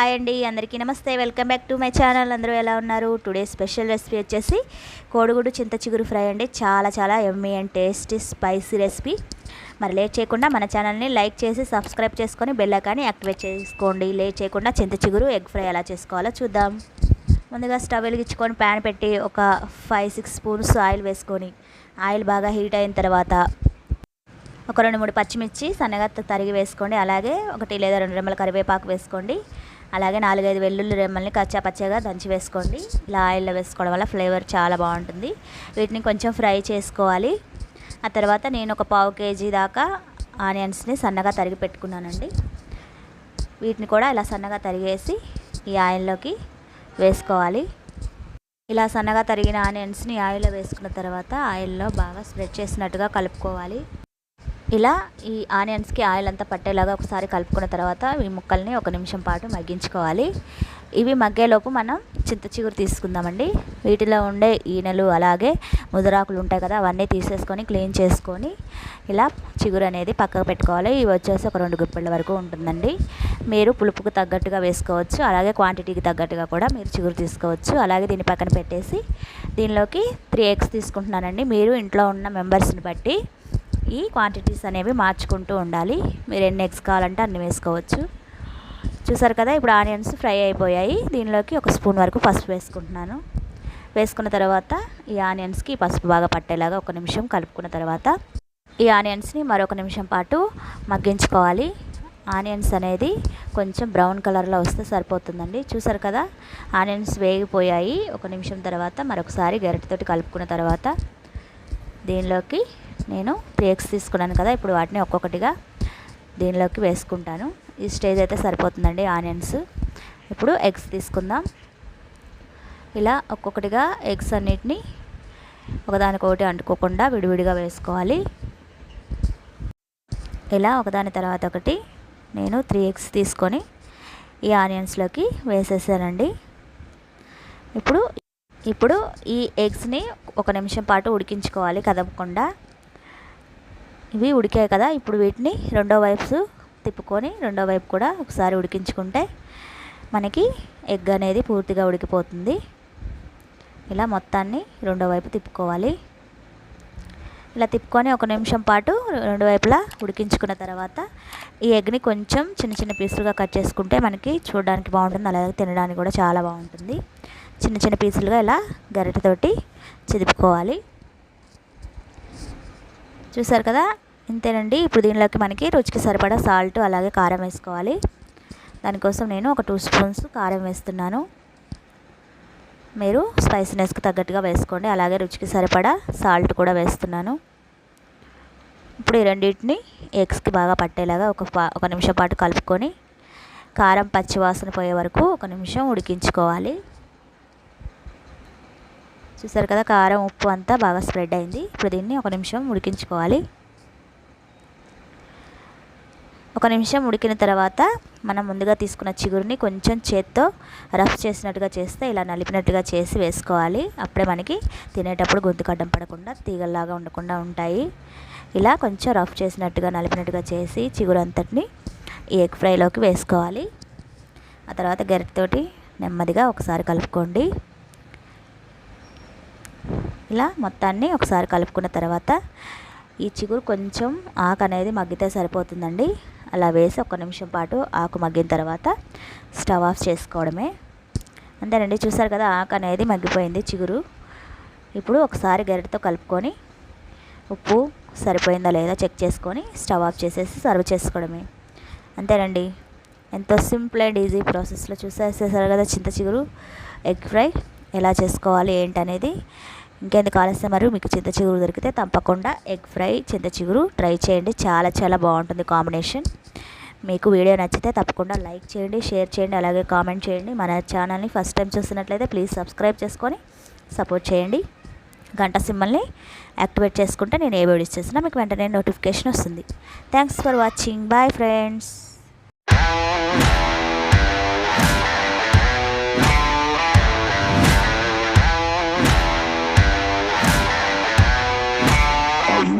Hi అండి. అందరికీ నమస్తే. Welcome back to my channel. అందరూ ఎలా ఉన్నారు? టుడే స్పెషల్ రెసిపీ వచ్చేసి కోడిగుడ్డు చింత చిగురు ఫ్రై అండి. చాలా చాలా yummy and tasty spicy recipe. మరి లేట్ చేయకుండా మన ఛానల్ని లైక్ చేసి సబ్స్క్రైబ్ చేసుకొని బెల్ యాక్టివేట్ చేసుకోండి. లేట్ చేయకుండా చింత చిగురు ఎగ్ ఫ్రై ఎలా చేసుకోవాలో చూద్దాం. ముందుగా స్టవ్ వెలిగించుకొని ప్యాన్ పెట్టి ఒక ఫైవ్ సిక్స్ స్పూన్స్ ఆయిల్ వేసుకొని ఆయిల్ బాగా హీట్ అయిన తర్వాత ఒక రెండు మూడు పచ్చిమిర్చి సన్నగా తరిగి వేసుకోండి. అలాగే ఒకటి లేదా రెండు రెమ్మల కరివేపాకు వేసుకోండి. అలాగే నాలుగైదు వెల్లుల్లి రెమ్మల్ని కచ్చా పచ్చగా దంచి వేసుకోండి. ఇలా ఆయిల్లో వేసుకోవడం వల్ల ఫ్లేవర్ చాలా బాగుంటుంది. వీటిని కొంచెం ఫ్రై చేసుకోవాలి. ఆ తర్వాత నేను ఒక పావు కేజీ దాకా ఆనియన్స్ని సన్నగా తరిగి పెట్టుకున్నానండి. వీటిని కూడా ఇలా సన్నగా తరిగేసి ఈ ఆయిల్లోకి వేసుకోవాలి. ఇలా సన్నగా తరిగిన ఆనియన్స్ని ఆయిల్లో వేసుకున్న తర్వాత ఆయిల్లో బాగా స్ప్రెడ్ చేసినట్టుగా కలుపుకోవాలి. ఇలా ఈ ఆనియన్స్కి ఆయిల్ అంతా పట్టేలాగా ఒకసారి కలుపుకున్న తర్వాత ఈ ముక్కల్ని ఒక నిమిషం పాటు మగ్గించుకోవాలి. ఇవి మగ్గేలోపు మనం చింత చిగురు తీసుకుందామండి. వీటిలో ఉండే ఈనెలు అలాగే ముదరాకులు ఉంటాయి కదా అవన్నీ తీసేసుకొని క్లీన్ చేసుకొని ఇలా చిగురు అనేది పక్కకు పెట్టుకోవాలి. ఇవి వచ్చేసి ఒక రెండు గుప్పెళ్ళ వరకు ఉంటుందండి. మీరు పులుపుకు తగ్గట్టుగా వేసుకోవచ్చు. అలాగే క్వాంటిటీకి తగ్గట్టుగా కూడా మీరు చిగురు తీసుకోవచ్చు. అలాగే దీని పక్కన పెట్టేసి దీనిలోకి త్రీ ఎగ్స్ తీసుకుంటున్నానండి. మీరు ఇంట్లో ఉన్న మెంబర్స్ని బట్టి ఈ క్వాంటిటీస్ అనేవి మార్చుకుంటూ ఉండాలి. మీరు ఎన్ని ఎగ్స్ కావాలంటే అన్ని వేసుకోవచ్చు. చూసారు కదా ఇప్పుడు ఆనియన్స్ ఫ్రై అయిపోయాయి. దీనిలోకి ఒక స్పూన్ వరకు పసుపు వేసుకుంటున్నాను. వేసుకున్న తర్వాత ఈ ఆనియన్స్కి పసుపు బాగా పట్టేలాగా ఒక నిమిషం కలుపుకున్న తర్వాత ఈ ఆనియన్స్ని మరొక నిమిషం పాటు మగ్గించుకోవాలి. ఆనియన్స్ అనేది కొంచెం బ్రౌన్ కలర్లో వస్తే సరిపోతుందండి. చూసారు కదా ఆనియన్స్ వేగిపోయాయి. ఒక నిమిషం తర్వాత మరొకసారి గరిటెతోటి కలుపుకున్న తర్వాత దీనిలోకి నేను త్రీ ఎగ్స్ తీసుకున్నాను కదా ఇప్పుడు వాటిని ఒక్కొక్కటిగా దీనిలోకి వేసుకుంటాను. ఈ స్టేజ్ అయితే సరిపోతుందండి ఆనియన్స్. ఇప్పుడు ఎగ్స్ తీసుకుందాం. ఇలా ఒక్కొక్కటిగా ఎగ్స్ అన్నిటిని ఒకదానికొకటి అంటుకోకుండా విడివిడిగా వేసుకోవాలి. ఇలా ఒకదాని తర్వాత ఒకటి నేను త్రీ ఎగ్స్ తీసుకొని ఈ ఆనియన్స్లోకి వేసేసానండి. ఇప్పుడు ఇప్పుడు ఈ ఎగ్స్ని ఒక నిమిషం పాటు ఉడికించుకోవాలి కదపకుండా. ఇవి ఉడికాయి కదా ఇప్పుడు వీటిని రెండో వైపు తిప్పుకొని రెండో వైపు కూడా ఒకసారి ఉడికించుకుంటే మనకి ఎగ్ అనేది పూర్తిగా ఉడికిపోతుంది. ఇలా మొత్తాన్ని రెండో వైపు తిప్పుకోవాలి. ఇలా తిప్పుకొని ఒక నిమిషం పాటు రెండు వైపులా ఉడికించుకున్న తర్వాత ఈ ఎగ్ని కొంచెం చిన్న చిన్న పీసులుగా కట్ చేసుకుంటే మనకి చూడడానికి బాగుంటుంది అలాగే తినడానికి కూడా చాలా బాగుంటుంది. చిన్న చిన్న పీసులుగా ఇలా గరిటెతోటి చిదుపుకోవాలి. చూసారు కదా? ఇంతేనండి. ఇప్పుడు దీనిలోకి మనకి రుచికి సరిపడా సాల్ట్ అలాగే కారం వేసుకోవాలి. దానికోసం నేను ఒక టూ స్పూన్స్ కారం వేస్తున్నాను. మీరు స్పైసీనెస్కి తగ్గట్టుగా వేసుకోండి. అలాగే రుచికి సరిపడా సాల్ట్ కూడా వేస్తున్నాను. ఇప్పుడు ఈ రెండింటిని ఎగ్స్కి బాగా పట్టేలాగా ఒక ఒక నిమిషం పాటు కలుపుకొని కారం పచ్చివాసన పోయే వరకు ఒక నిమిషం ఉడికించుకోవాలి. చూసారు కదా కారం ఉప్పు అంతా బాగా స్ప్రెడ్ అయింది. ఇప్పుడు దీన్ని ఒక నిమిషం ఉడికించుకోవాలి. ఒక నిమిషం ఉడికిన తర్వాత మనం ముందుగా తీసుకున్న చిగురుని కొంచెం చేత్తో రఫ్ చేసినట్టుగా చేస్తే ఇలా నలిపినట్టుగా చేసి వేసుకోవాలి. అప్పుడే మనకి తినేటప్పుడు గొంతు కడ్డం పడకుండా తీగల్లాగా ఉండకుండా ఉంటాయి. ఇలా కొంచెం రఫ్ చేసినట్టుగా నలిపినట్టుగా చేసి చిగురు అంతటిని ఎగ్ ఫ్రైలోకి వేసుకోవాలి. ఆ తర్వాత గరిటతోటి నెమ్మదిగా ఒకసారి కలుపుకోండి. ఇలా మొత్తాన్ని ఒకసారి కలుపుకున్న తర్వాత ఈ చిగురు కొంచెం ఆకు అనేది మగ్గితే సరిపోతుందండి. అలా వేసి ఒక నిమిషం పాటు ఆకు మగ్గిన తర్వాత స్టవ్ ఆఫ్ చేసుకోవడమే. అంతేనండి చూసారు కదా ఆకు అనేది మగ్గిపోయింది చిగురు. ఇప్పుడు ఒకసారి గరిటతో కలుపుకొని ఉప్పు సరిపోయిందా లేదా చెక్ చేసుకొని స్టవ్ ఆఫ్ చేసేసి సర్వ్ చేసుకోవడమే. అంతేనండి ఎంతో సింపుల్ అండ్ ఈజీ ప్రాసెస్లో చూసేసేసారు కదా చింత చిగురు. ఎగ్ ఫ్రై ఎలా చేసుకోవాలి ఏంటనేది ఇంకెందుకు ఆలస్యం? మరి మీకు చింత చిగురు దొరికితే తప్పకుండా ఎగ్ ఫ్రై చింత చిగురు ట్రై చేయండి. చాలా చాలా బాగుంటుంది కాంబినేషన్. మీకు వీడియో నచ్చితే తప్పకుండా లైక్ చేయండి షేర్ చేయండి అలాగే కామెంట్ చేయండి. మన ఛానల్ని ఫస్ట్ టైం చూస్తున్నట్లయితే ప్లీజ్ సబ్స్క్రైబ్ చేసుకొని సపోర్ట్ చేయండి. గంట సిమ్మల్ని యాక్టివేట్ చేసుకుంటే నేను ఏ వీడియోస్ చేసినా మీకు వెంటనే నోటిఫికేషన్ వస్తుంది. Thanks for watching bye friends